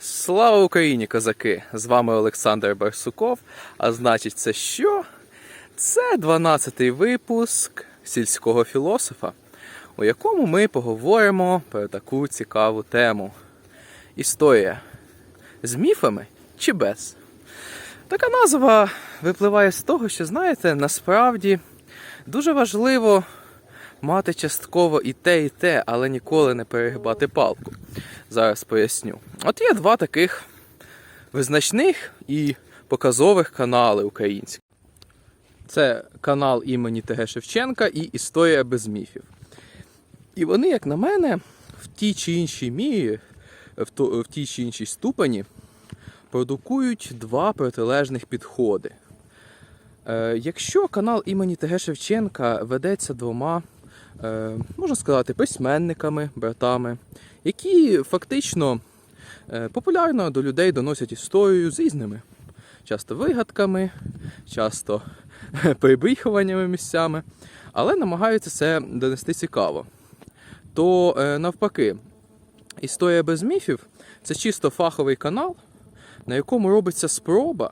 Слава Україні, козаки! З вами Олександр Барсуков. А значить, це що? Це 12-й випуск сільського філософа, у якому ми поговоримо про таку цікаву тему. Історія з міфами чи без? Така назва випливає з того, що, знаєте, насправді дуже важливо мати частково і те, і те, але ніколи не перегибати палку. Зараз поясню. От є два таких визначних і показових канали українські. Це канал імені ТГ Шевченка і Історія без міфів. І вони, як на мене, в тій чи іншій мірі, в, тій чи іншій ступені продукують два протилежних підходи. Е, якщо канал імені ТГ Шевченка ведеться двома, можна сказати, письменниками, братами, які фактично е, популярно до людей доносять історію з різними, часто вигадками, часто перебріхуваннями місцями, але намагаються це донести цікаво. То е, навпаки, історія без міфів це чисто фаховий канал, на якому робиться спроба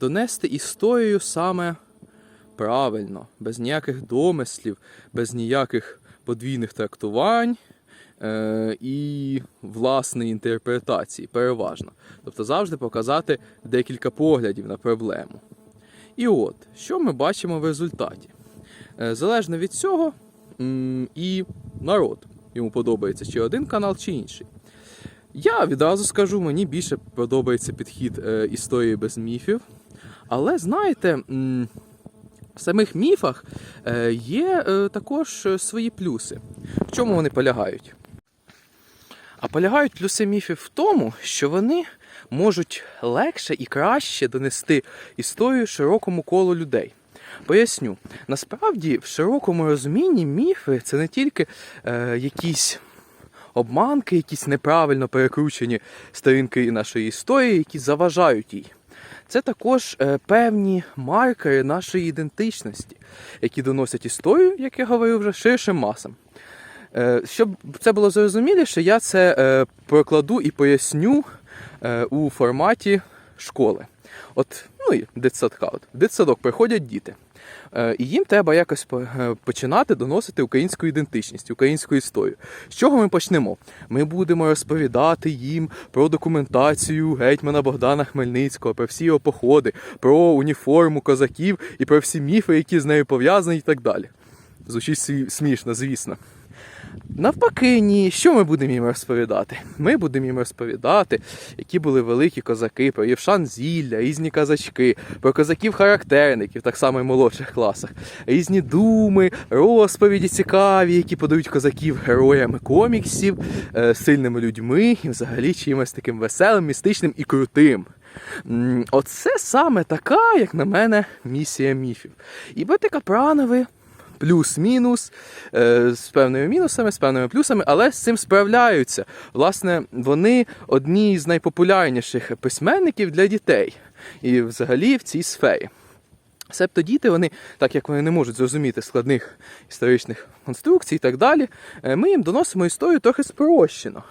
донести історію саме правильно, без ніяких домислів, без ніяких подвійних трактувань е, і власної інтерпретації, переважно. Тобто завжди показати декілька поглядів на проблему. І от, що ми бачимо в результаті? Е, залежно від цього, і народ йому подобається чи один канал, чи інший. Я відразу скажу, мені більше подобається підхід е, історії без міфів. Але знаєте, в самих міфах е, є е, також свої плюси. В чому вони полягають? А полягають плюси міфів в тому, що вони можуть легше і краще донести історію широкому колу людей. Поясню, насправді в широкому розумінні міфи це не тільки е, якісь обманки, якісь неправильно перекручені сторінки нашої історії, які заважають їй. Це також е, певні маркери нашої ідентичності, які доносять історію, як я говорив вже, ширшим масам. Е, щоб це було зрозуміліше, я це е, прокладу і поясню у форматі школи. От, ну і дитсадка. От, дитсадок приходять діти. Е, І їм треба якось е, починати доносити українську ідентичність, українську історію. З чого ми почнемо? Ми будемо розповідати їм про документацію гетьмана Богдана Хмельницького, про всі його походи, про уніформу козаків і про всі міфи, які з нею пов'язані, і так далі. Звучить смішно, звісно. Навпаки, ні, що ми будемо їм розповідати? Ми будемо їм розповідати, які були великі козаки, про Євшан Зілля, різні казачки, про козаків-характерників, так само і в молодших класах, різні думи, розповіді цікаві, які подають козаків героями коміксів, е, сильними людьми і взагалі чимось таким веселим, містичним і крутим. Оце саме така, як на мене, місія міфів. І бити капранови плюс-мінус, е, з певними мінусами, з певними плюсами, але з цим справляються. Власне, вони одні з найпопулярніших письменників для дітей і взагалі в цій сфері. Себто діти, вони, так як вони не можуть зрозуміти складних історичних конструкцій і так далі, е, ми їм доносимо історію трохи спрощено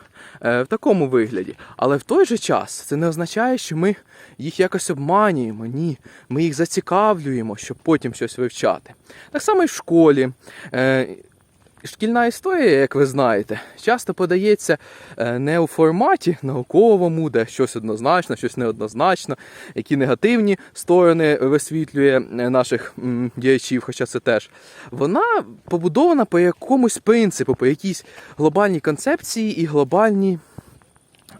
е, в такому вигляді. Але в той же час це не означає, що ми їх якось обманюємо. Ні, ми їх зацікавлюємо, щоб потім щось вивчати. Так само і в школі. Шкільна історія, як ви знаєте, часто подається е, не у форматі науковому, де щось однозначно, щось неоднозначно, які негативні сторони висвітлює е, наших діячів, хоча це теж. Вона побудована по якомусь принципу, по якійсь глобальній концепції і глобальній,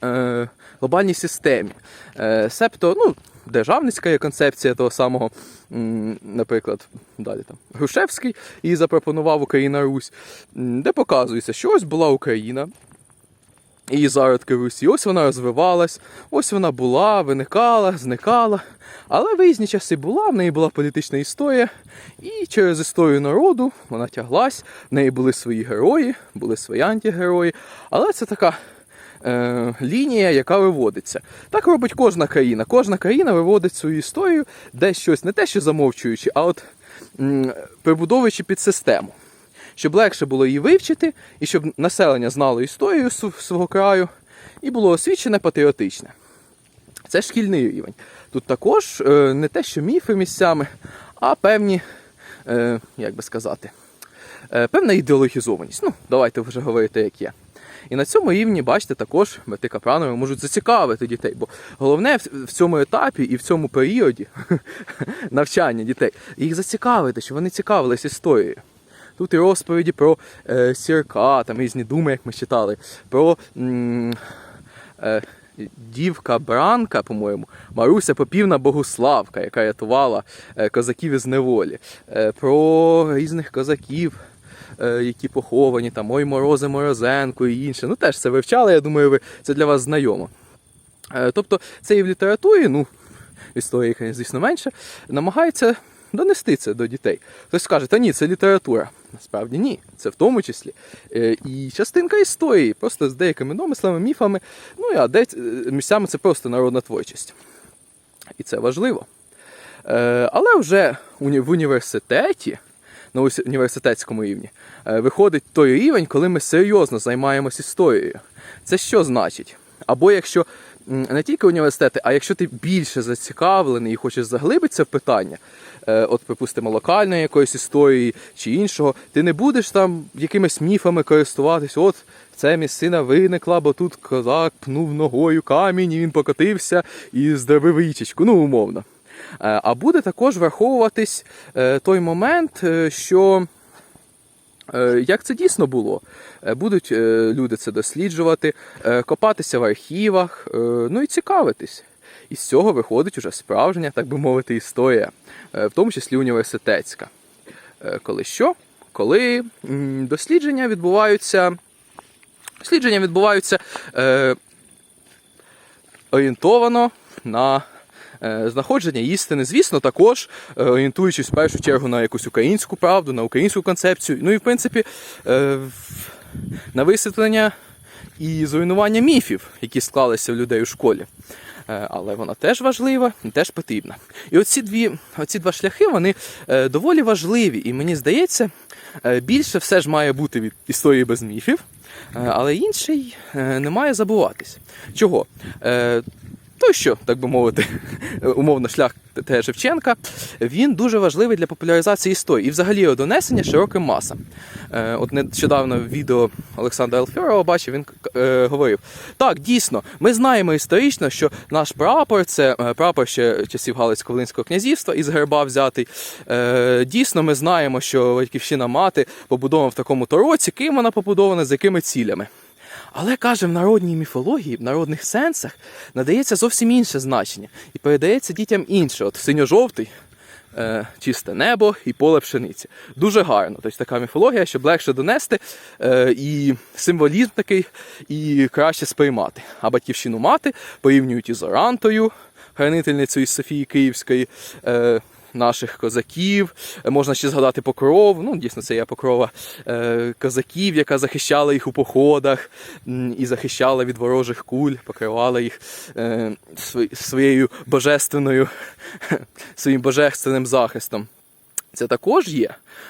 е, глобальній системі. Себто, ну, державницька є концепція того самого, наприклад, далі там Грушевський і запропонував Україна Русь, де показується, що ось була Україна. І зародки Русі, ось вона розвивалась, ось вона була, виникала, зникала. Але в різні часи була, в неї була політична історія, і через історію народу вона тяглась, в неї були свої герої, були свої антигерої. Але це така е, лінія, яка виводиться. Так робить кожна країна. Кожна країна виводить свою історію, десь щось не те, що замовчуючи, а от прибудовуючи під систему. Щоб легше було її вивчити, і щоб населення знало історію свого краю, і було освічене патріотичне. Це шкільний рівень. Тут також е, не те, що міфи місцями, а певні, е, як би сказати, певна ідеологізованість. Ну, давайте вже говорити, як є. І на цьому рівні, бачите, також брати Капранови можуть зацікавити дітей. Бо головне в- цьому етапі і в цьому періоді навчання дітей їх зацікавити, щоб вони цікавились історією. Тут і розповіді про е, сірка, там різні думи, як ми читали, про м, е, дівка Бранка, по-моєму, Маруся Попівна Богуславка, яка рятувала е, козаків із неволі, е, про різних козаків, які поховані, там Ой Морози Морозенко і інше. Ну теж це вивчали, я думаю, ви це для вас знайомо. Е, Тобто це і в літературі, ну, історії, звісно, менше, намагається донести це до дітей. Хтось скаже, та ні, це література. Насправді ні, це в тому числі. Е, І частинка історії, просто з деякими домислами, міфами. Ну а де місцями це просто народна творчість. І це важливо. Е, Але вже в університеті, на університетському рівні, е, виходить той рівень, коли ми серйозно займаємось історією. Це що значить? Або якщо не тільки університети, а якщо ти більше зацікавлений і хочеш заглибитися в питання, е, от, припустимо, локальної якоїсь історії чи іншого, ти не будеш там якимись міфами користуватись. От ця місцина виникла, бо тут козак пнув ногою камінь, і він покотився і здобив річечку, ну умовно. Е, А буде також враховуватись е, той момент, е, що як це дійсно було. Будуть люди це досліджувати, копатися в архівах, ну і цікавитись. І з цього виходить уже справжня, так би мовити, історія, в тому числі університетська. Коли що? Коли дослідження відбуваються. Дослідження відбуваються е, орієнтовано на знаходження істини. Звісно, також е, орієнтуючись в першу чергу на якусь українську правду, на українську концепцію. Ну і в принципі е, на висвітлення і зруйнування міфів, які склалися в людей у школі. Е, Але вона теж важлива і теж потрібна. І оці дві, оці два шляхи вони е, доволі важливі. І мені здається, е, більше все ж має бути від історії без міфів, е, але інший е, не має забуватись. Чого? Е, той, що, так би мовити, умовно шлях Т. Шевченка, він дуже важливий для популяризації історії і взагалі його донесення широким масам. Е, От нещодавно відео Олександра Елфьорова бачив, він е, говорив: так, дійсно, ми знаємо історично, що наш прапор це е, прапор ще часів Галицько-Волинського князівства із герба взятий. Дійсно, ми знаємо, що батьківщина мати побудована в такому то році, ким вона побудована, з якими цілями. Але каже, в народній міфології, в народних сенсах надається зовсім інше значення і передається дітям інше. От синьо-жовтий, е, чисте небо і поле пшениці. Дуже гарно. Тобто така міфологія, щоб легше донести, е, і символізм такий, і краще сприймати. А батьківщину мати порівнюють із Орантою, хранительницею Софії Київської. Е, Наших козаків, можна ще згадати покров. Ну, дійсно, це є покрова е, козаків, яка захищала їх у походах і захищала від ворожих куль, покривала їх е, своєю божественною, своїм божественним захистом. Це також є.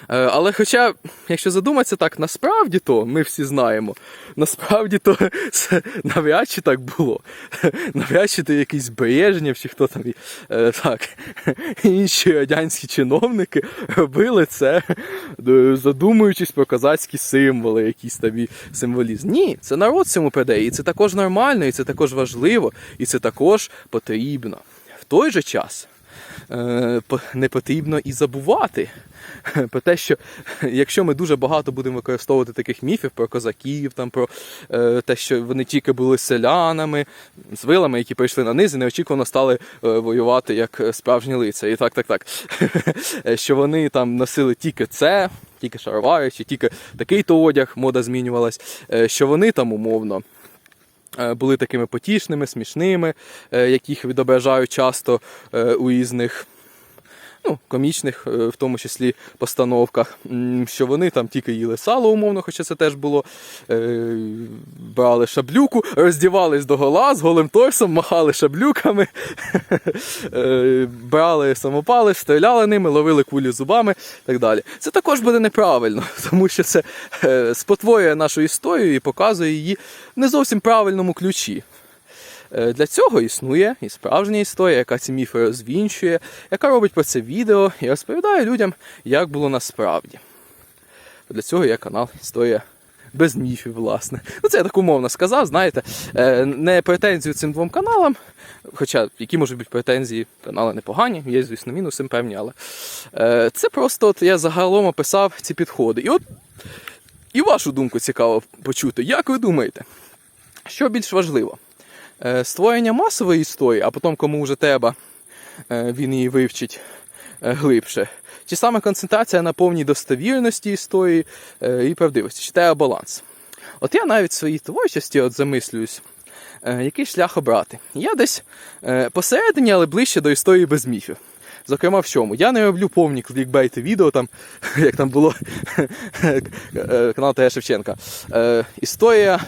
Е, Але хоча, якщо задуматися так, насправді то ми всі знаємо, насправді то навряд чи так було. Навряд чи то якийсь Брежнєв чи хто там е, так, інші радянські чиновники робили це, е, задумуючись про козацькі символи, якісь там і символізм. Ні, це народ цьому придає, і це також нормально, і це також важливо, і це також потрібно. В той же час не потрібно і забувати про те, що якщо ми дуже багато будемо використовувати таких міфів про козаків, там про е, те, що вони тільки були селянами, з вилами, які прийшли на низ і неочікувано стали е, воювати як е, справжні лицарі. І так, так, так. Е, що вони там носили тільки це, тільки шаровари, чи тільки такий то одяг, мода змінювалась, е, що вони там умовно е, були такими потішними, смішними, е, яких відображають часто е, у різних ну, комічних, е, в тому числі постановках, що вони там тільки їли сало, умовно, хоча це теж було. Е, брали шаблюку, роздівались до гола з голим торсом, махали шаблюками, е, брали самопали, стріляли ними, ловили кулі зубами і так далі. Це також буде неправильно, тому що це спотворює нашу історію і показує її не зовсім правильному ключі. Е, Для цього існує і справжня історія, яка ці міфи розвінчує, яка робить про це відео і розповідає людям, як було насправді. Для цього є канал Історія без міфів, власне. Ну, це я так умовно сказав, знаєте, Е, не претензію цим двом каналам, хоча які можуть бути претензії, канали непогані, є, звісно, мінуси певні, але е, це просто от я загалом описав ці підходи. І от і вашу думку цікаво почути. Як ви думаєте, що більш важливо? Е, Створення масової історії, а потім, кому вже треба, е, він її вивчить е, глибше. Чи саме концентрація на повній достовірності історії і правдивості, чи треба баланс? От я навіть в своїй творчості от замислююсь, який шлях обрати. Я десь посередині, але ближче до історії без міфів. Зокрема, в чому? Я не роблю повні клікбейти відео, там, як там було канал Тея Шевченка. Е, історія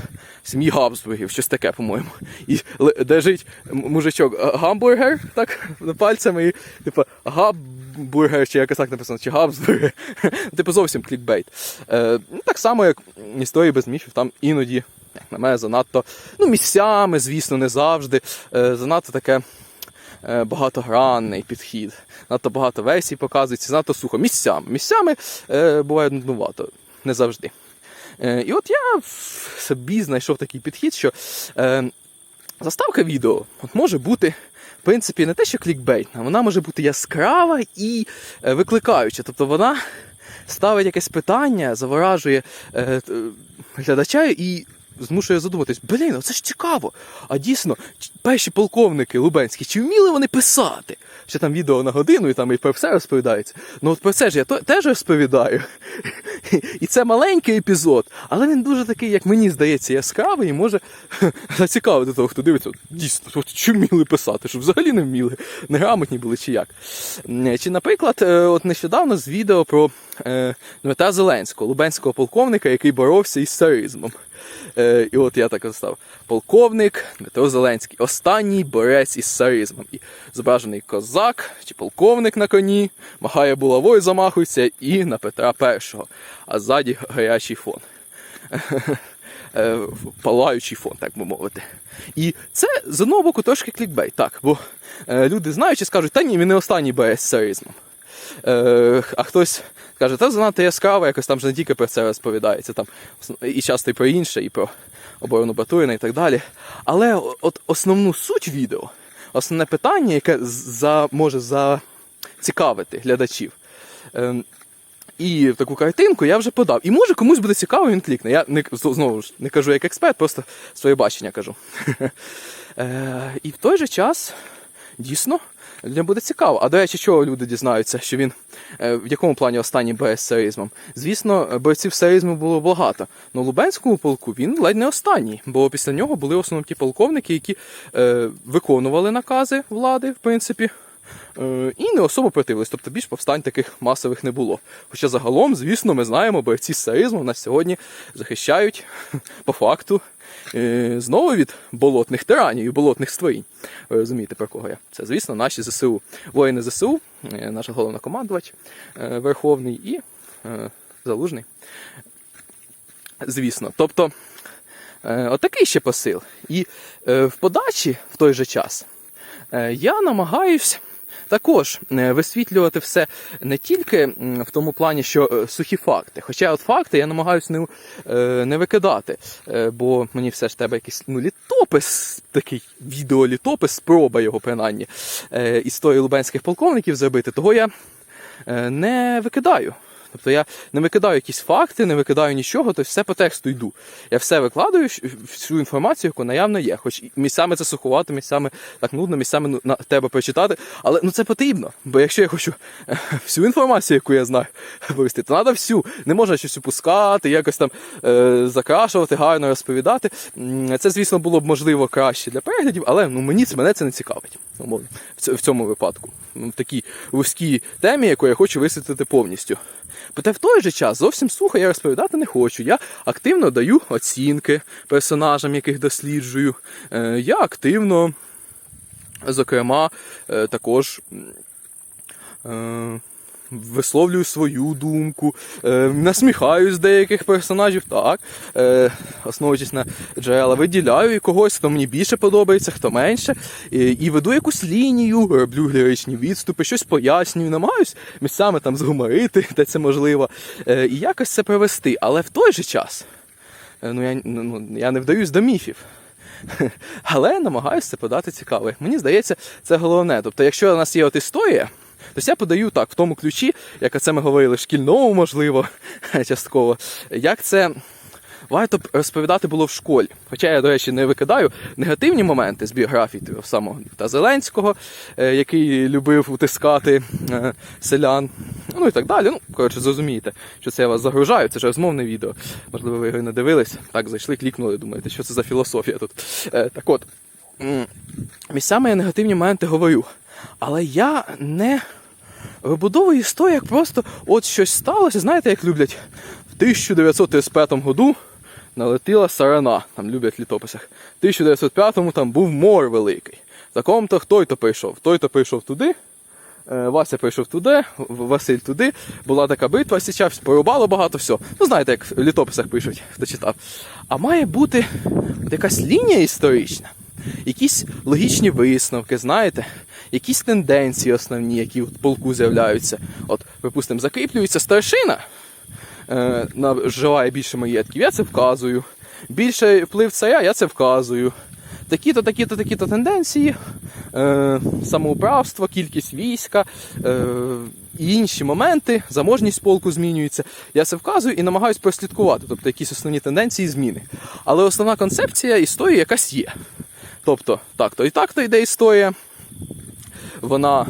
сім'ї Габсбургів, щось таке, по-моєму. І держить мужичок е, гамбургер так, пальцями, і типу габбургер, чи якось так написано, чи габсбургер. типу зовсім клікбейт. Е, ну, так само, як історії без міфів, там іноді, як на мене, занадто, ну, місцями, звісно, не завжди. Е, занадто таке багатогранний підхід. Надто багато версій показується, занадто сухо. Місцями. Місцями е, буває нуднувато, не завжди. Е, і от я собі знайшов такий підхід, що е, заставка відео може бути. В принципі, не те, що клікбейтна, вона може бути яскрава і е, викликаюча. Тобто вона ставить якесь питання, заворажує е, глядача і змушує задуматись, блін, це ж цікаво. А дійсно, перші полковники Лубенські, чи вміли вони писати? Ще там відео на годину, і там і про все розповідається. Ну от про це ж я теж розповідаю. І це маленький епізод, але він дуже такий, як мені здається, яскравий і може зацікавити того, хто дивиться. Дійсно, от, чи вміли писати, що взагалі не вміли, неграмотні були чи як. Чи, наприклад, е, от нещодавно з відео про е, Дмитра Зеленського, лубенського полковника, який боровся із царизмом. Е, і от я так і став. Полковник Дмитро Зеленський, останній борець із царизмом. І зображений козак чи полковник на коні, махає булавою, замахується і на Петра І. А ззаді гарячий фон. Е, Палаючий фон, так би мовити. І це з одного боку трошки клікбейт, так, бо е, люди знаючи скажуть, та ні, він не останній борець з царизмом. Е, а хтось каже, та занадто яскраво, якось там же не тільки про це розповідається, там і часто і про інше, і про оборону Батурина і так далі. Але от основну суть відео, основне питання, яке за, може зацікавити глядачів. Ем, і таку картинку я вже подав. І може комусь буде цікаво, він клікне. Я не знову ж не кажу як експерт, просто своє бачення кажу. Е, і в той же час дійсно людям буде цікаво. А до речі, чого люди дізнаються, що він е, в якому плані останній боєць з царизмом? Звісно, бойців серизму було багато. але Лубенському полку він ледь не останній, бо після нього були ті полковники, які е, виконували накази влади, в принципі. Е, І не особо противились, тобто більш повстань таких масових не було. Хоча загалом, звісно, ми знаємо, бойці з царизму нас сьогодні захищають по факту е, знову від болотних тиранів і болотних створінь. Ви розумієте, про кого я? Це, звісно, наші ЗСУ. Воїни ЗСУ, е, наш головнокомандувач Верховний і Залужний. Звісно. Тобто, отакий ще посил. І в подачі в той же час я намагаюсь також е, висвітлювати все не тільки в тому плані, що е, сухі факти. Хоча от факти я намагаюся не, е, не викидати, бо мені все ж треба якийсь ну, літопис, такий відеолітопис, спроба його принаймні, історії лубенських полковників зробити. Того я не викидаю Тобто я не викидаю якісь факти, не викидаю нічого, тобто все по тексту йду. Я все викладаю, всю інформацію, яку наявно є. Хоч місцями це суховато, місцями так нудно, місцями на тебе прочитати. Але ну це потрібно. Бо якщо я хочу всю інформацію, яку я знаю, вивести, то треба всю. Не можна щось упускати, якось там е, закрашувати, гарно розповідати. Це, звісно, було б можливо краще для переглядів, але ну мені це мене це не цікавить. умовно, В цьому випадку. В такій вузькій темі, яку я хочу висвітлити повністю. Проте в той же час зовсім сухо я розповідати не хочу. Я активно даю оцінки персонажам, яких досліджую. Е, Я активно, зокрема, е, також. Висловлюю свою думку, е, насміхаюсь деяких персонажів, так, е, основуючись на джерела, виділяю когось, хто мені більше подобається, хто менше, і, веду якусь лінію, роблю ліричні відступи, щось пояснюю, намагаюсь місцями там згуморити, де це можливо, е, і якось це провести. Але в той же час ну, я, ну, ну, я не вдаюсь до міфів. Але намагаюся це подати цікаво. Мені здається, це головне. Тобто, якщо у нас є от історія, то я подаю так, в тому ключі, як це ми говорили, шкільному, можливо, частково, як це варто б розповідати було в школі. Хоча я, до речі, не викидаю негативні моменти з біографії того самого та Зеленського, е, який любив утискати е, селян. Ну і так далі. Ну, коротше, зрозумієте, що це я вас загружаю, це ж розмовне відео. Можливо, ви його не дивились. Так, зайшли, клікнули, думаєте, що це за філософія тут. Е, Так от, місцями я негативні моменти говорю. Але я не вибудовую історію, як просто от щось сталося. Знаєте, як люблять в 1935 году налетіла сарана, там люблять в літописах. В 1905-му там був мор великий. В такому-то хто-то прийшов, той-то прийшов туди. е, Вася прийшов туди, Василь туди. Була така битва, січався, порубало багато все. Ну, знаєте, як в літописах пишуть, хто читав. А має бути от якась лінія історична, якісь логічні висновки, знаєте, якісь тенденції основні, які в полку з'являються. От, припустимо, закріплюється старшина, е, наживає більше маєтків, я це вказую. Більше вплив царя, я це вказую. Такі-то, такі-то, такі-то тенденції, е, самоуправство, кількість війська е, інші моменти, заможність полку змінюється. Я це вказую і намагаюся прослідкувати, тобто якісь основні тенденції зміни. Але основна концепція історії якась є. Тобто, так-то і так-то йде історія, вона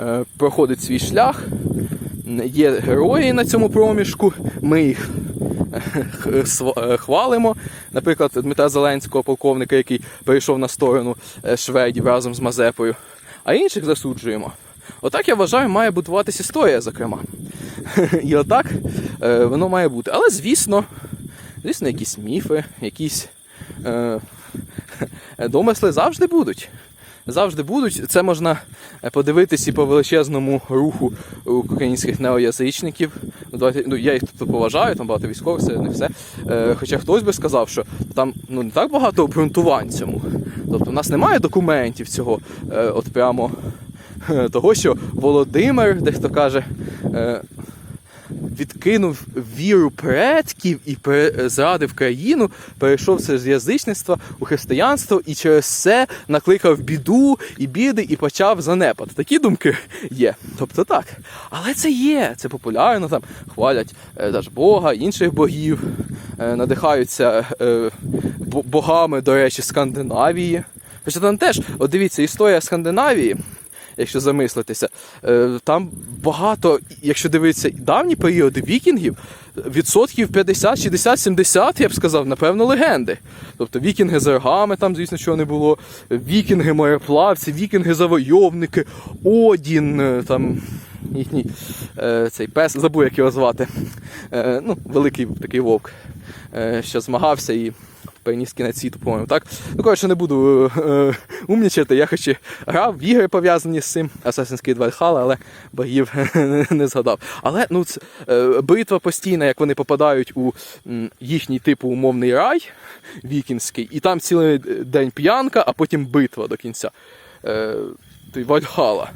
е, проходить свій шлях, є герої на цьому проміжку, ми їх сва- е, хвалимо. Наприклад, Дмитра Зеленського, полковника, який перейшов на сторону е, шведів разом з Мазепою, а інших засуджуємо. Отак я вважаю, має будуватися історія, зокрема. І отак е, воно має бути. Але звісно, звісно, якісь міфи, якісь е, домисли завжди будуть. Завжди будуть. Це можна е, подивитись і по величезному руху українських неоязичників. Ну, ну, я їх тут поважаю, там багато військових, це не все. Е, хоча хтось би сказав, що там ну, не так багато обґрунтувань цьому. Тобто в нас немає документів цього, е, от прямо того, що Володимир, дехто каже, відкинув віру предків і пере- зрадив країну, перейшов з язичництва у християнство і через це накликав біду і біди і почав занепад. Такі думки є. Тобто так. Але це є, це популярно, там хвалять е, даже Бога, інших богів, е, надихаються е, богами, до речі, Скандинавії. Хоча там теж, от дивіться, історія Скандинавії якщо замислитися. Е, Там багато, якщо дивитися давні періоди вікінгів, відсотків 50, 60, 70, я б сказав, напевно, легенди. Тобто вікінги з рогами, там, звісно, чого не було, вікінги мореплавці, вікінги завойовники, Одін, е, там. Їхній е, цей пес, забув, як його звати. Е, ну, великий такий вовк, е, що змагався і переніс кінець світу, по-моєму, так? Ну, коротше, не буду е, е, умнічати. Я хоч і грав в ігри пов'язані з цим Assassin's Creed Valhalla, але богів не згадав. Але ну, це, е, битва постійна, як вони попадають у м, їхній типу умовний рай вікінський, і там цілий день п'янка, а потім битва до кінця. Е, Вальхала.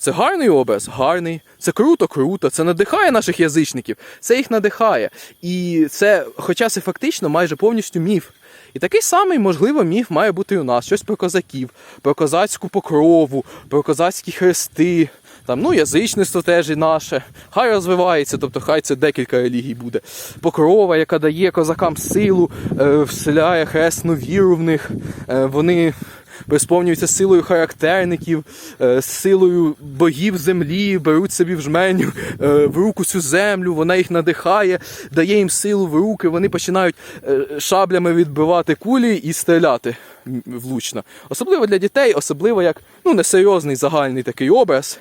Це гарний образ, гарний. Це круто, круто. Це надихає наших язичників. Це їх надихає. І це, хоча це фактично майже повністю міф. І такий самий, можливо, міф має бути і у нас. Щось про козаків, про козацьку покрову, про козацькі хрести. Там, ну, язичництво теж і наше. Хай розвивається, тобто хай це декілька релігій буде. Покрова, яка дає козакам силу, е, вселяє хресну віру в них. Е, вони присповнюються силою характерників, е, силою богів землі, беруть собі в жменю е, в руку цю землю, вона їх надихає, дає їм силу в руки, вони починають е, шаблями відбивати кулі і стріляти влучно. Особливо для дітей, особливо як ну, несерйозний загальний такий образ.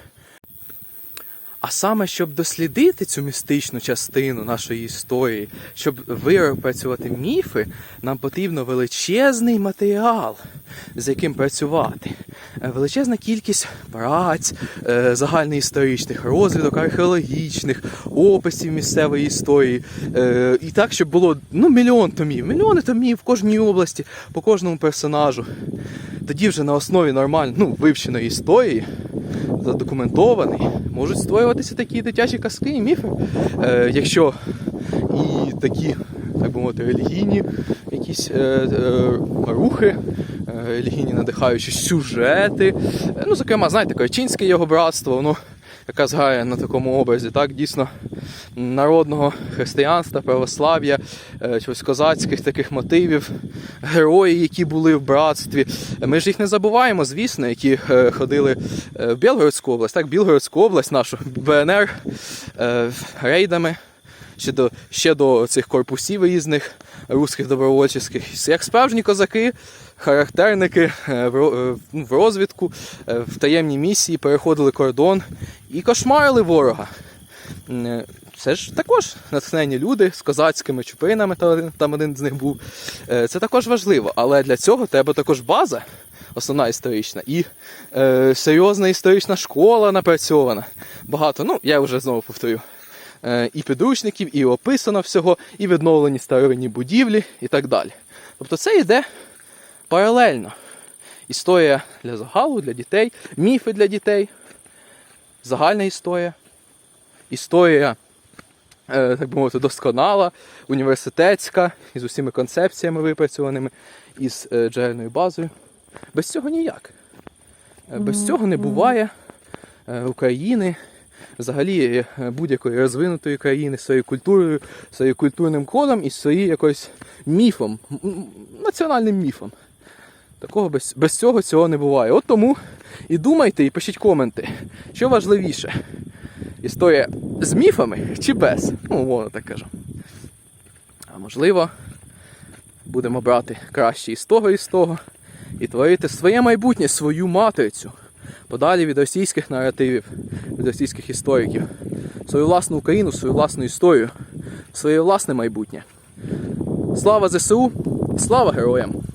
А саме, щоб дослідити цю містичну частину нашої історії, щоб випрацювати міфи, нам потрібно величезний матеріал, з яким працювати. Величезна кількість праць, е, загальноісторичних, розвідок археологічних, описів місцевої історії. Е, І так, щоб було ну, мільйон томів, мільйони томів в кожній області, по кожному персонажу. Тоді вже на основі нормально ну, вивченої історії задокументований, можуть створюватися такі дитячі казки і міфи. Е, якщо і такі, так би мовити, релігійні якісь е, е, рухи, е, релігійні надихаючі сюжети. Е, ну, зокрема, знаєте, Корчинське його братство, воно якраз грає на такому образі, так, дійсно народного християнства, православ'я, е, чогось козацьких таких мотивів, герої, які були в братстві. Ми ж їх не забуваємо, звісно, які е, ходили е, в Білгородську область, так, Білгородську область нашу БНР рейдами. Ще до, ще до цих корпусів різних русських добровольчих, як справжні козаки, характерники е, е, ну, в розвідку, е, в таємній місії переходили кордон і кошмарили ворога. Це ж також натхнені люди з козацькими чупинами, там один з них був. Це також важливо, але для цього треба також база, основна історична, і серйозна історична школа напрацьована. Багато, ну я вже знову повторю. Е, і підручників, і описано всього, і відновлені старовинні будівлі, і так далі. Тобто це йде паралельно. Історія для загалу, для дітей, міфи для дітей, загальна історія, історія, е, так би мовити, досконала, університетська, із усіма концепціями випрацьованими, із е, джерельною базою. Без цього ніяк. Без цього не буває України, взагалі е, будь-якої розвинутої країни своєю культурою, своїм культурним кодом і своїм якось міфом, національним міфом. Такого без, без цього цього не буває. От тому і думайте, і пишіть коменти, що важливіше. Історія з міфами чи без? Ну, умовно так кажу. А можливо, будемо брати краще із того, і з того, і творити своє майбутнє, свою матрицю, подалі від російських наративів, від російських істориків, свою власну Україну, свою власну історію, своє власне майбутнє. Слава ЗСУ, слава героям!